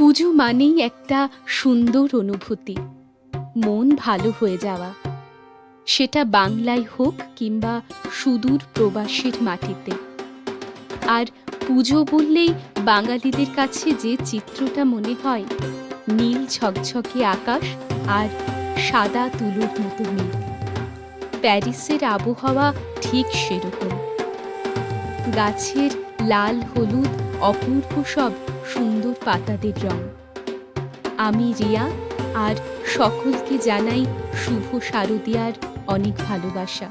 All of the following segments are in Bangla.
পুজো মানেই একটা সুন্দর অনুভূতি। মন ভালো হয়ে যাওয়া। সেটা বাংলায় হোক কিংবা সুদূর প্রবাসের মাটিতে। আর পুজো বললেই বাঙালিদের কাছে যে চিত্রটা মনে হয়, নীল ঝকঝকে আকাশ আর সাদা তুলোর মতো মেঘ। প্যারিসের আবহাওয়া ঠিক সেরকম। গাছের লাল, হলুদ, অপূর্ব সব সুন্দর পাতাদের রং। আমি রিয়া, আর সকলকে জানাই শুভ শারদিয়ার অনেক ভালোবাসা।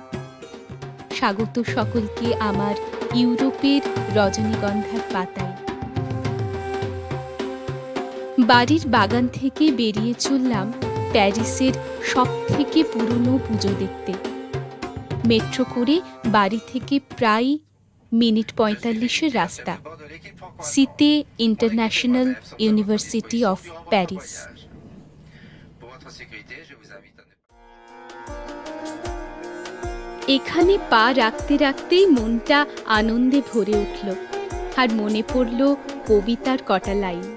স্বাগত সকলকে আমার ইউরোপের রজনীগন্ধার পাতায়। বাড়ির বাগান থেকে বেরিয়ে চললাম প্যারিসের সব থেকে পুরনো পুজো দেখতে। মেট্রো করে বাড়ি থেকে প্রায় মিনিট পঁয়তাল্লিশের রাস্তা। সিতে ইন্টারন্যাশনাল ইউনিভার্সিটি অফ প্যারিস. এখানে পা রাখতে রাখতেই মনটা আনন্দে ভরে উঠল আর মনে পড়ল কবিতার কটা লাইন।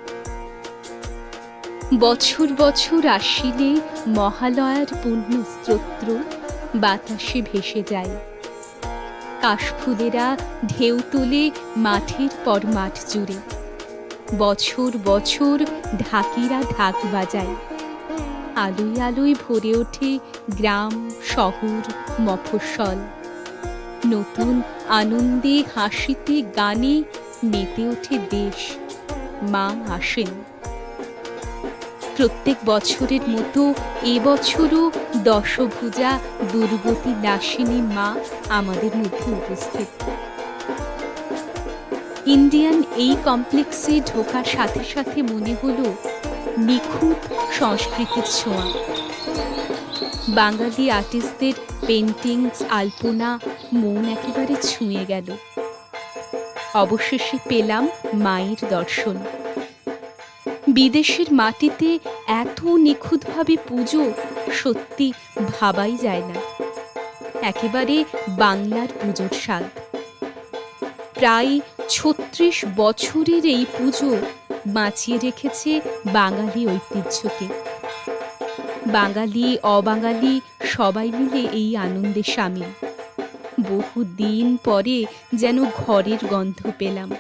বছর বছর আসিলে মহালয়ার পূর্ণ স্তোত্র বাতাসে ভেসে যায়। কাশফুলেরা ঢেউ তুলে মাঠের পর মাঠ জুড়ে। বছর বছর ঢাকিরা ঢাক বাজায়। আলোয় আলোয় ভরে ওঠে গ্রাম, শহর, মফস্বল। নতুন আনন্দে হাসিতে গানে মেতে ওঠে দেশ। মা আসেন। প্রত্যেক বছরের মতো এবছরও দশভুজা দুর্গতি দাসিনী মা আমাদের মধ্যে উপস্থিত। ইন্ডিয়ান এই কমপ্লেক্সে ঢোকার সাথে সাথে মনে হলো নিখুঁত সংস্কৃতির ছোঁয়া। বাঙালি আর্টিস্টদের পেন্টিংস আলপনা, মন একেবারে ছুঁয়ে গেল। অবশেষে পেলাম মায়ের দর্শন। বিদেশের মাটিতে এত নিখুঁতভাবে পুজো সত্যি ভাবাই যায় না। একেবারে বাংলার পুজোর স্বাদ। প্রায় ছত্রিশ বছরের এই পুজো বাঁচিয়ে রেখেছে বাঙালি ঐতিহ্যকে। বাঙালি, অবাঙালি সবাই মিলে এই আনন্দে সামিল। বহু দিন পরে যেন ঘরের গন্ধ পেলাম।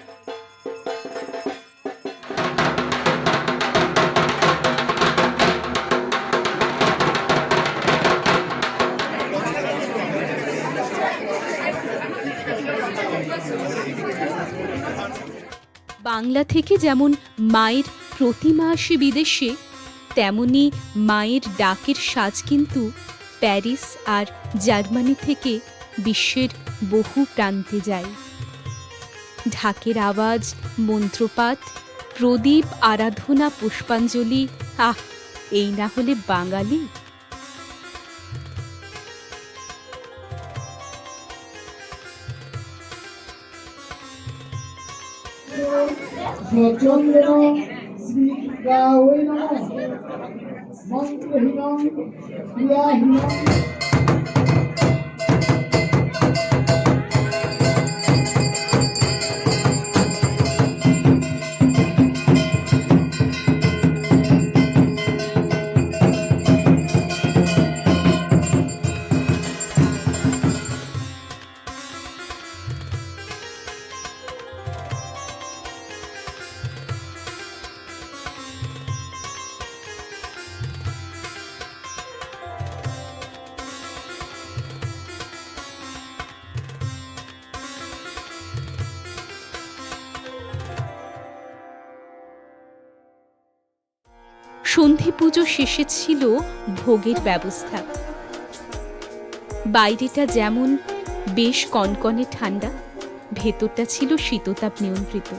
বাংলা থেকে যেমন মায়ের প্রতিমা আসে বিদেশে, তেমনি মায়ের ডাকের সাজ কিন্তু প্যারিস আর জার্মানি থেকে বিশ্বের বহু প্রান্তে যায়। ঢাকের আওয়াজ মন্ত্রপাত প্রদীপ, আরাধনা, পুষ্পাঞ্জলি, আহ, এই না হলে বাঙালি? स्वचन्द्रं श्रीगावै नमः मन्त्रहीनं क्रियाहीनं সন্ধি পুজো শেষে ছিল ভোগের ব্যবস্থা বাইরেটা যেমন বেশ কনকনে ঠান্ডা, ভেতরটা ছিল শীততাপ নিয়ন্ত্রিত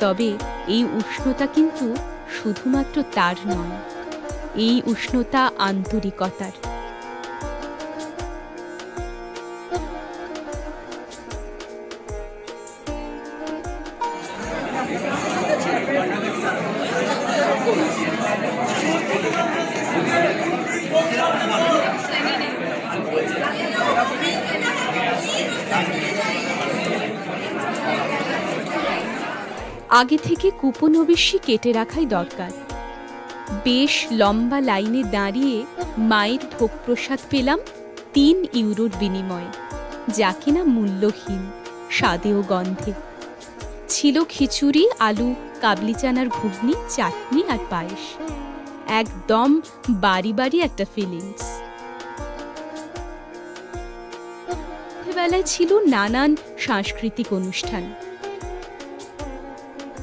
তবে এই উষ্ণতা কিন্তু শুধুমাত্র তার নয়, এই উষ্ণতা আন্তরিকতার Thank you. আগে থেকে কুপন অবশ্যই কেটে রাখাই দরকার। বেশ লম্বা লাইনে দাঁড়িয়ে মায়ের ভোগ প্রসাদ পেলাম তিন ইউরোর বিনিময়ে, যা কিনা মূল্যহীন স্বাদে ও গন্ধে। ছিল খিচুড়ি, আলু, কাবলি চানার ঘুগনি, চাটনি আর পায়েস। একদম বাড়ি বাড়ি একটা ফিলিংস বেলায় ছিল নানান সাংস্কৃতিক অনুষ্ঠান।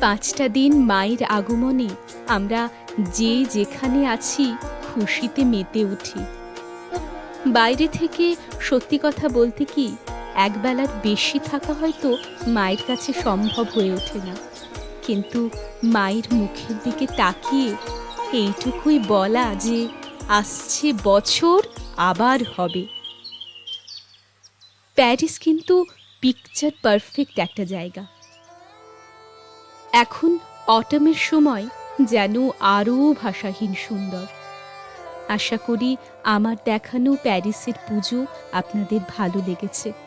পাঁচটা দিন মায়ের আগমনে আমরা যে যেখানে আছি খুশিতে মেতে উঠি। বাইরে থেকে সত্যি কথা বলতে কি একবেলার বেশি থাকা হয়তো মায়ের কাছে সম্ভব হয়ে ওঠে না। কিন্তু মায়ের মুখের দিকে তাকিয়ে এইটুকুই বলা যে আসছে বছর, আবার হবে। প্যারিস কিন্তু পিকচার পারফেক্ট একটা জায়গা। এখন অটমের সময় যেন আরও ভাষাহীন সুন্দর। আশা করি আমার দেখানো প্যারিসের পুজো আপনাদের ভালো লেগেছে।